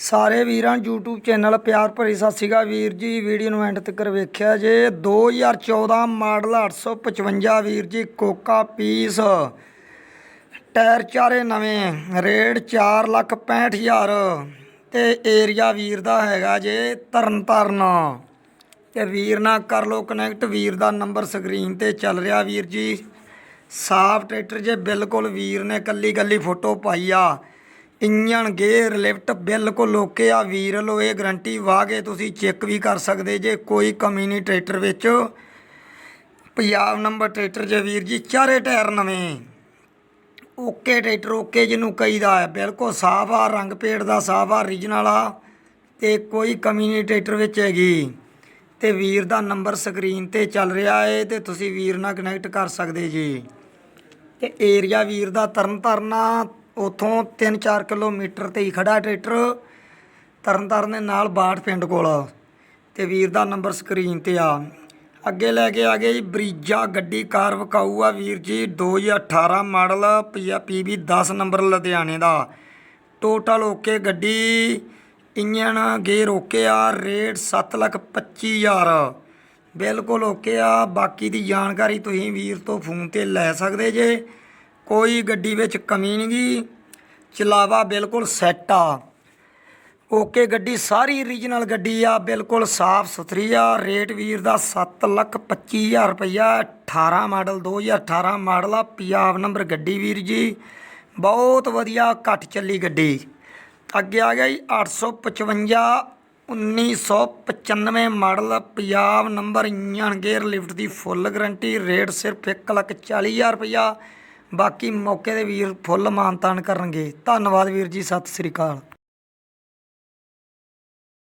ਸਾਰੇ ਵੀਰਾਂ ਨੂੰ YouTube ਚੈਨਲ ਪਿਆਰ ਭਰੀ ਸਤਿ ਸ਼੍ਰੀ ਅਕਾਲ ਵੀਰ ਜੀ। ਵੀਡੀਓ ਨੂੰ ਐਂਡ ਤੱਕ ਵੇਖਿਆ ਜੇ। 2014 ਮਾਡਲ 855 ਵੀਰ ਜੀ, ਕੋਕਾ ਪੀਸ। ਟਾਇਰ ਚਾਰੇ ਨਵੇਂ ਰੇਟ 465000 ਤੇ ਏਰੀਆ ਵੀਰ ਦਾ ਹੈਗਾ ਜੇ ਤਰਨ ਤਾਰਨ ਤੇ ਵੀਰ ਨਾਲ ਕਰ ਲੋ ਕਨੈਕਟ ਵੀਰ ਦਾ ਨੰਬਰ ਸਕਰੀਨ ਤੇ ਚੱਲ ਰਿਹਾ ਵੀਰ ਜੀ। ਸਾਫ਼ ਟਰੈਕਟਰ ਜੇ ਬਿਲਕੁਲ ਵੀਰ ਨੇ ਕੱਲੀ ਕੱਲੀ ਫੋਟੋ ਪਾਈ ਆ। ਇੰਜਣ, ਗੇਅਰ, ਲਿਫਟ ਬਿਲਕੁਲ ਓਕੇ ਆ। ਵੀਰ ਲੋ ਇਹ ਗਰੰਟੀ ਵਾਹ ਕੇ ਤੁਸੀਂ ਚੈੱਕ ਵੀ ਕਰ ਸਕਦੇ ਜੇ ਕੋਈ ਕਮੀ ਨਹੀਂ ਟਰੈਕਟਰ ਵਿੱਚ। ਪੰਜਾਬ ਨੰਬਰ ਟਰੈਕਟਰ ਜੇ ਵੀਰ ਜੀ, ਚਾਰੇ ਟਾਇਰ ਨਵੇਂ। ਓਕੇ ਟਰੈਕਟਰ ਓਕੇ ਜਿਹਨੂੰ ਕਹੀਦਾ ਹੈ। ਬਿਲਕੁਲ ਸਾਫ਼ ਆ, ਰੰਗ ਪੇੜ ਦਾ ਸਾਫ਼ ਆ ਰੀਜਨਲ ਆ ਤੇ ਕੋਈ ਕਮੀ ਨਹੀਂ ਟਰੈਕਟਰ ਵਿੱਚ ਹੈਗੀ। ਤੇ ਵੀਰ ਦਾ ਨੰਬਰ ਸਕਰੀਨ ਤੇ ਚੱਲ ਰਿਹਾ ਏ ਤੇ ਤੁਸੀਂ ਵੀਰ ਨਾਲ ਕਨੈਕਟ ਕਰ ਸਕਦੇ ਜੀ। ਤੇ ਏਰੀਆ ਵੀਰ ਦਾ ਤਰਨ ਤਾਰਨਾ ਉਥੋਂ 3-4 ਕਿਲੋਮੀਟਰ ਤੇ ਹੀ ਖੜਾ ਟਰੈਕਟਰ ਤਰਨ ਤਾਰਨ ਦੇ ਨਾਲ ਬਾੜ ਪਿੰਡ ਕੋਲ। ਤੇ ਵੀਰ ਦਾ ਨੰਬਰ ਸਕਰੀਨ ਤੇ ਆ। ਅੱਗੇ ਲੈ ਕੇ ਆ ਗਏ ਜੀ ਬਰੀਜਾ ਗੱਡੀ ਕਾਰ ਵਿਕਾਊ ਆ ਵੀਰ ਜੀ 2018 ਮਾਡਲ ਪੀਬੀ 10 ਨੰਬਰ ਲੁਧਿਆਣੇ ਦਾ। ਟੋਟਲ ਓਕੇ ਗੱਡੀ ਇੰਜਣ ਗੇਅਰ ਓਕੇ ਆ, ਰੇਟ 725000 ਬਿਲਕੁਲ ਓਕੇ ਆ, ਬਾਕੀ ਦੀ ਜਾਣਕਾਰੀ ਤੁਸੀਂ ਵੀਰ ਤੋਂ ਫੋਨ ਤੇ ਲੈ ਸਕਦੇ ਜੇ। ਕੋਈ ਗੱਡੀ ਵਿੱਚ ਕਮੀ ਨਹੀਂ ਗੀ। ਚਲਾਵਾ ਬਿਲਕੁਲ ਸੈੱਟ ਆ। ਓਕੇ, ਗੱਡੀ ਸਾਰੀ ਰੀਜਨਲ ਗੱਡੀ ਆ, ਬਿਲਕੁਲ ਸਾਫ਼ ਸੁਥਰੀ ਆ। ਰੇਟ ਵੀਰ ਦਾ 725000 ਰੁਪਇਆ 18 ਮਾਡਲ 2018 ਮਾਡਲ ਆ, ਪੰਜਾਬ ਨੰਬਰ ਗੱਡੀ ਵੀਰ ਜੀ। ਬਹੁਤ ਵਧੀਆ ਘੱਟ ਚੱਲੀ ਗੱਡੀ। ਅੱਗੇ ਆ ਗਿਆ ਜੀ 855 1995 model Punjab number engine gear lift ਦੀ ਫੁੱਲ ਗਾਰੰਟੀ ਰੇਟ ਸਿਰਫ 140000 ਰੁਪਇਆ ਬਾਕੀ ਮੌਕੇ ਦੇ ਵੀਰ ਫੁੱਲ ਮਾਨਤਾਨ ਕਰਨਗੇ। ਧੰਨਵਾਦ ਵੀਰ ਜੀ ਸਤਿ ਸ੍ਰੀ ਅਕਾਲ।